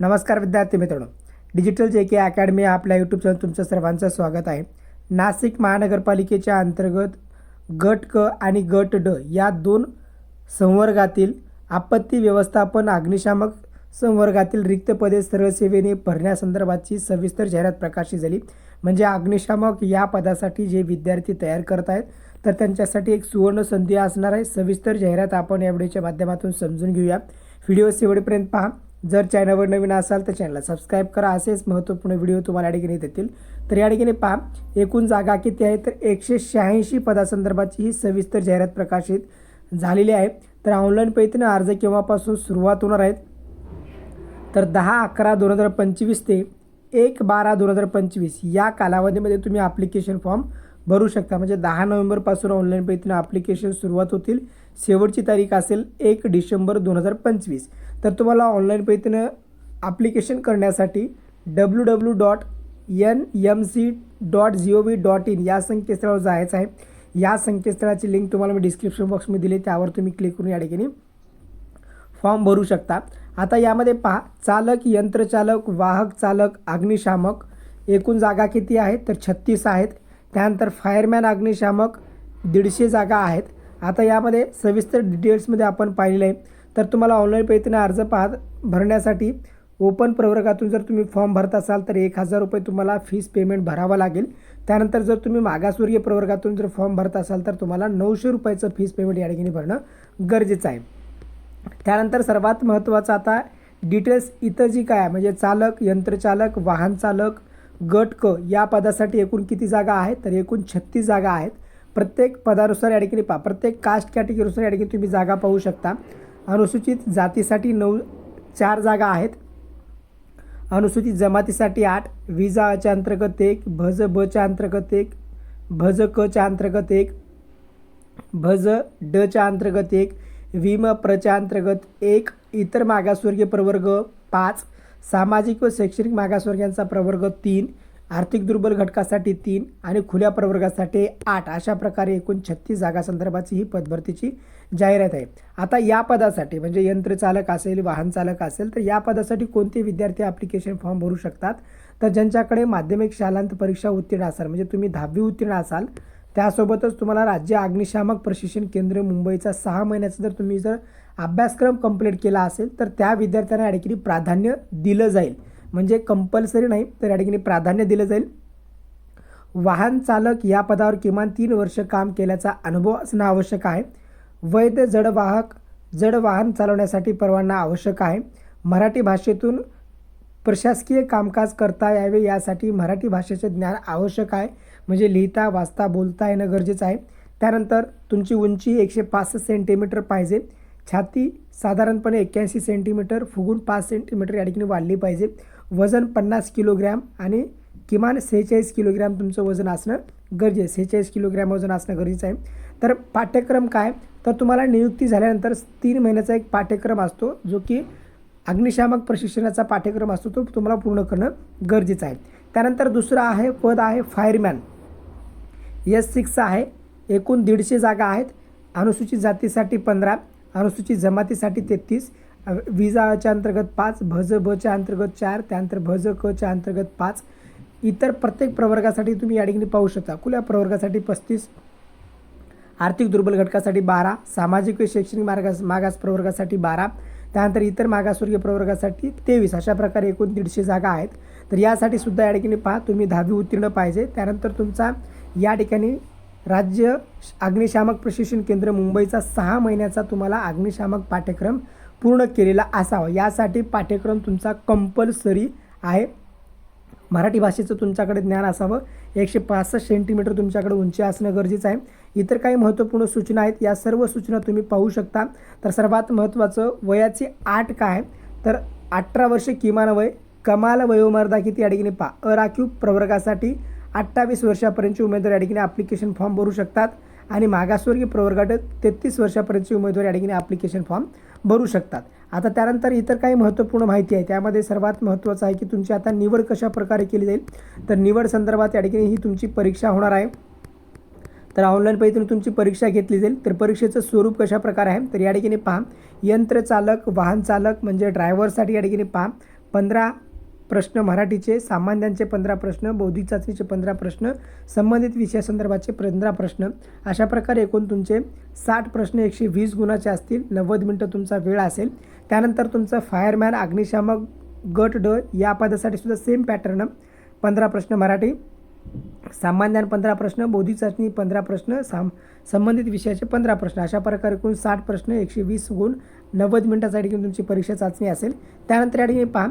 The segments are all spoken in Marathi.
नमस्कार विद्यार्थी मित्रांनो. डिजिटल जे के अकॅडमी आपल्या यूट्यूब चॅनल तुमचं सर्वांचं स्वागत आहे. नाशिक महानगरपालिकेच्या अंतर्गत गट क आणि गट ड या दोन संवर्गातील आपत्ती व्यवस्थापन अग्निशामक संवर्गातील रिक्त पदे सरळसेवेने भरण्यासंदर्भाची सविस्तर जाहिरात प्रकाशित झाली. म्हणजे अग्निशामक या पदासाठी जे विद्यार्थी तयार करत आहेत तर त्यांच्यासाठी एक सुवर्ण संधी असणार आहे. सविस्तर जाहिरात आपण या व्हिडिओच्या माध्यमातून समजून घेऊया. व्हिडिओ शेवटपर्यंत पहा. जर चॅनलवर नवीन असाल तर चॅनलला सबस्क्राईब करा. असेच महत्त्वपूर्ण व्हिडिओ तुम्हाला या ठिकाणी देतील. तर या ठिकाणी पहा एकूण जागा किती आहे? तर एकशे शहाऐंशी पदासंदर्भाची ही सविस्तर जाहिरात प्रकाशित झालेली आहे. तर ऑनलाईन पद्धतीने अर्ज केव्हापासून सुरुवात होणार आहेत तर दहा अकरा दोन हजार पंचवीस ते एक बारा दोन हजार पंचवीस या कालावधीमध्ये तुम्ही ॲप्लिकेशन फॉर्म भरू शकता. म्हणजे दहा नोव्हेंबरपासून ऑनलाईन पद्धतीनं ॲप्लिकेशन सुरुवात होतील. शेवटची तारीख असेल एक डिसेंबर दोन हजार पंचवीस. तर तुम्हाला ऑनलाईन पद्धतीनं ॲप्लिकेशन करण्यासाठी W W dot N M C dot G O V dot in या संकेतस्थळावर जायचं आहे. या संकेतस्थळाची लिंक तुम्हाला मी डिस्क्रिप्शन बॉक्समध्ये दिली त्यावर तुम्ही क्लिक करून या ठिकाणी फॉर्म भरू शकता. आता यामध्ये पहा चालक यंत्रचालक वाहक चालक अग्निशामक एकूण जागा किती आहेत तर छत्तीस आहेत. त्यानंतर फायरमॅन अग्निशामक दीडशे जागा आहेत. आता यामध्ये सविस्तर डिटेल्समध्ये आपण पाहिलेलं आहे. तर तुम्हाला ऑनलाईन पद्धतीने अर्ज पाहत भरण्यासाठी ओपन प्रवर्गातून जर तुम्ही फॉर्म भरत असाल तर एक हजार रुपये तुम्हाला फीस पेमेंट भरावं लागेल. त्यानंतर जर तुम्ही मागासवर्गीय प्रवर्गातून जर फॉर्म भरत असाल तर तुम्हाला नऊशे रुपयाचं फीस पेमेंट या ठिकाणी भरणं गरजेचं आहे. त्यानंतर सर्वात महत्त्वाचं आता डिटेल्स इथं जी काय आहे म्हणजे चालक यंत्रचालक वाहन चालक गट क या पदासाठी एकूण किती जागा आहेत? तर एकूण छत्तीस जागा आहेत. प्रत्येक पदानुसार या ठिकाणी पहा. प्रत्येक कास्ट कॅटेगरीनुसार या ठिकाणी तुम्ही जागा पाहू शकता. अनुसूचित जातीसाठी नऊ चार जागा आहेत. अनुसूचित जमातीसाठी आठ विजाच्या अंतर्गत एक भज बच्या अंतर्गत एक भज कच्या अंतर्गत एक भज डच्या अंतर्गत एक विम प्रच्या अंतर्गत एक इतर मागासवर्गीय प्रवर्ग पाच सामाजिक व शैक्षणिक मागासवर्गीयांचा प्रवर्ग तीन आर्थिक दुर्बल घटकासाठी तीन आणि खुल्या प्रवर्गासाठी आठ अशा प्रकारे एकूण छत्तीस जागा संदर्भाची ही पदभरतीची जाहिरात आहे. आता या पदासाठी म्हणजे यंत्रचालक असेल वाहन चालक असेल तर या पदासाठी कोणते विद्यार्थी ॲप्लिकेशन फॉर्म भरू शकतात? तर ज्यांच्याकडे माध्यमिक शालांत परीक्षा उत्तीर्ण असाल म्हणजे तुम्ही दहावी उत्तीर्ण असाल त्यासोबतच तुम्हाला राज्य अग्निशामक प्रशिक्षण केंद्र मुंबईचा सहा महिन्याचा जर तुम्ही जर अभ्यासक्रम कंप्लीट केला असेल तर त्या विद्यार्थ्यांना या ठिकाणी प्राधान्य दिलं जाईल. म्हणजे कंपल्सरी नाही तर या ठिकाणी प्राधान्य दिलं जाईल. वाहन चालक या पदावर किमान तीन वर्ष काम केल्याचा अनुभव असणं आवश्यक आहे. वैध जडवाहक जड वाहन चालवण्यासाठी परवाना आवश्यक आहे. मराठी भाषेतून प्रशासकीय कामकाज करता यावे यासाठी मराठी भाषेचे ज्ञान आवश्यक आहे. म्हणजे लिहिता वाचता बोलता येणं गरजेचं आहे. त्यानंतर तुमची उंची एकशे पासष्ट सेंटीमीटर पाहिजे. छाती साधारणपणे एक्क्याऐंशी सेंटीमीटर फुगून पाच सेंटीमीटर या ठिकाणी वाढली पाहिजे. वजन पन्नास किलोग्रॅम आणि किमान सेहेचाळीस किलोग्रॅम तुमचं वजन असणं गरजेचं सेहेचाळीस किलोग्रॅम वजन असणं गरजेचं आहे. तर पाठ्यक्रम काय? तर तुम्हाला नियुक्ती झाल्यानंतर तीन महिन्याचा एक पाठ्यक्रम असतो जो की अग्निशामक प्रशिक्षणाचा पाठ्यक्रम असतो. तो तुम्हाला पूर्ण करणं गरजेचं आहे. त्यानंतर दुसरं आहे पद आहे फायरमॅन. एस सिक्स आहे. एकूण दीडशे जागा आहेत. अनुसूचित जातीसाठी पंधरा अनुसूचित जमातीसाठी तेहतीस विजाच्या अंतर्गत पाच भज बच्या अंतर्गत चार त्यानंतर भज कच्या अंतर्गत पाच. इतर प्रत्येक प्रवर्गासाठी तुम्ही या ठिकाणी पाहू शकता. खुल्या प्रवर्गासाठी पस्तीस आर्थिक दुर्बल घटकासाठी बारा सामाजिक व शैक्षणिक मार्गास मागास प्रवर्गासाठी बारा त्यानंतर इतर मागासवर्गीय प्रवर्गासाठी तेवीस. अशा प्रकारे एकूण दीडशे जागा आहेत. तर यासाठी सुद्धा या ठिकाणी पहा तुम्ही दहावी उत्तीर्ण पाहिजे. त्यानंतर तुमचा या ठिकाणी राज्य अग्निशामक प्रशिक्षण केंद्र मुंबईचा सहा महिन्याचा तुम्हाला अग्निशामक पाठ्यक्रम पूर्ण केलेला असावा. यासाठी पाठ्यक्रम तुमचा कंपल्सरी आहे. मराठी भाषेचं तुमच्याकडे ज्ञान असावं. एकशे पासष्ट सेंटीमीटर तुमच्याकडे उंची असणं गरजेचं आहे. इतर काही महत्त्वपूर्ण सूचना आहेत. या सर्व सूचना तुम्ही पाहू शकता. तर सर्वात महत्त्वाचं वयाची आठ काय तर अठरा वर्षे किमान वय कमाल वयोमर्यादा किती या ठिकाणी पा अराखीव प्रवर्गासाठी अठ्ठावीस वर्षापर्यंतचे उमेदवार या ठिकाणी ॲप्लिकेशन फॉर्म भरू शकतात. आणि मागासवर्गीय प्रवर्गात तेहतीस वर्षापर्यंतचे उमेदवार या ठिकाणी ॲप्लिकेशन फॉर्म भरू शकतात. आता त्यानंतर इतर काही महत्त्वपूर्ण माहिती आहे. त्यामध्ये सर्वात महत्त्वाचं आहे की तुमची आता निवड कशा प्रकारे केली जाईल? तर निवड संदर्भात या ठिकाणी ही तुमची परीक्षा होणार आहे. तर ऑनलाईन पद्धतीने तुमची परीक्षा घेतली जाईल. तर परीक्षेचं स्वरूप कशा प्रकारे आहे? तर या ठिकाणी पहा. यंत्रचालक वाहनचालक म्हणजे ड्रायव्हरसाठी या ठिकाणी पहा. पंधरा प्रश्न मराठीचे सामान्यांचे पंधरा प्रश्न बौद्धिक चाचणीचे पंधरा प्रश्न संबंधित विषयासंदर्भाचे पंधरा प्रश्न. अशा प्रकारे एकूण तुमचे साठ प्रश्न एकशे वीस गुणाचे असतील. नव्वद मिनटं तुमचा वेळ असेल. त्यानंतर तुमचं फायरमॅन अग्निशामक गट ड या पदासाठी सुद्धा सेम पॅटर्न पंधरा प्रश्न मराठी सामान्यान पंधरा प्रश्न बौद्धिक चाचणी पंधरा प्रश्न साम संबंधित विषयाचे पंधरा प्रश्न. अशा प्रकारे एकूण साठ प्रश्न एकशे वीस गुण नव्वद मिनटासाठी तुमची परीक्षा चाचणी असेल. त्यानंतर या ठिकाणी पहा.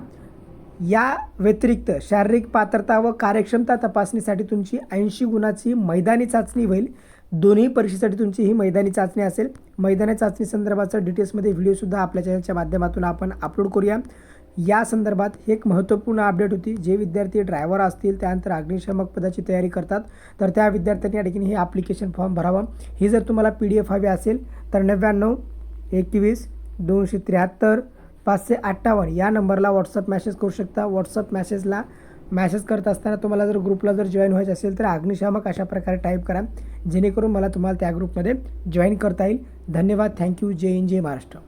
या व्यतिरिक्त शारीरिक पात्रता व कार्यक्षमता तपासणीसाठी तुमची ऐंशी गुणाची मैदानी चाचणी होईल. दोन्ही परीक्षेसाठी तुमची ही मैदानी चाचणी असेल. मैदानी चाचणी संदर्भाचा डिटेल्समध्ये व्हिडिओसुद्धा आपल्या चॅनलच्या माध्यमातून आपण अपलोड करूया. या संदर्भात ही एक महत्त्वपूर्ण अपडेट होती. जे विद्यार्थी ड्रायव्हर असतील त्यानंतर अग्निशामक पदाची तयारी करतात तर त्या विद्यार्थ्यांनी या ठिकाणी हे ॲप्लिकेशन फॉर्म भरावा. ही जर तुम्हाला पी डी एफ हवी असेल तर नव्याण्णव एकवीस दोनशे त्र्याहत्तर पाचशे अठ्ठावन्न. या नंबरला व्हॉट्सअप मॅसेज करू शकता. व्हॉट्सअप मॅसेजला मॅसेज करत असताना तुम्हाला जर ग्रुपला जर जॉईन व्हायचं असेल तर अग्निशामक अशा प्रकारे टाईप करा. जेणेकरून मला तुम्हाला त्या ग्रुपमध्ये जॉईन करता येईल. धन्यवाद. थँक्यू जय इन जय महाराष्ट्र.